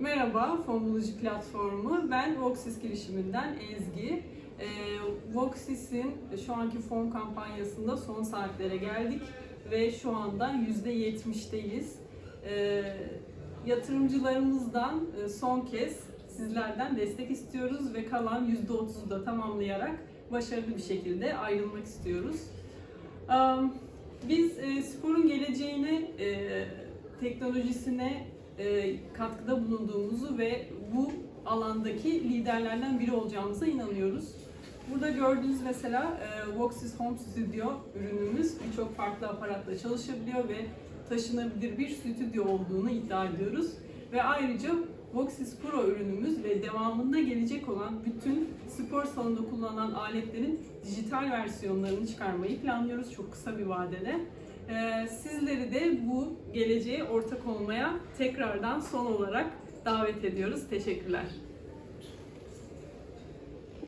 Merhaba, Fon Bulucu Platformu. Ben Voxis girişiminden Ezgi. Ee, Voxis'in şu anki fon kampanyasında son saatlere geldik ve şu anda %70'teyiz. Ee, yatırımcılarımızdan e, son kez sizlerden destek istiyoruz ve kalan %30'u da tamamlayarak başarılı bir şekilde ayrılmak istiyoruz. Um, Biz e, sporun geleceğine, e, teknolojisine e, katkıda bulunduğumuzu ve bu alandaki liderlerden biri olacağımıza inanıyoruz. Burada gördüğünüz mesela e, Voxis Home Studio ürünümüz birçok farklı aparatla çalışabiliyor ve taşınabilir bir stüdyo olduğunu iddia ediyoruz. Ve ayrıca Voxis Pro ürünümüz ve devamında gelecek olan bütün spor salonunda kullanılan aletlerin dijital versiyonlarını çıkarmayı planlıyoruz çok kısa bir vadede. Ee, Sizleri de bu geleceğe ortak olmaya tekrardan son olarak davet ediyoruz. Teşekkürler.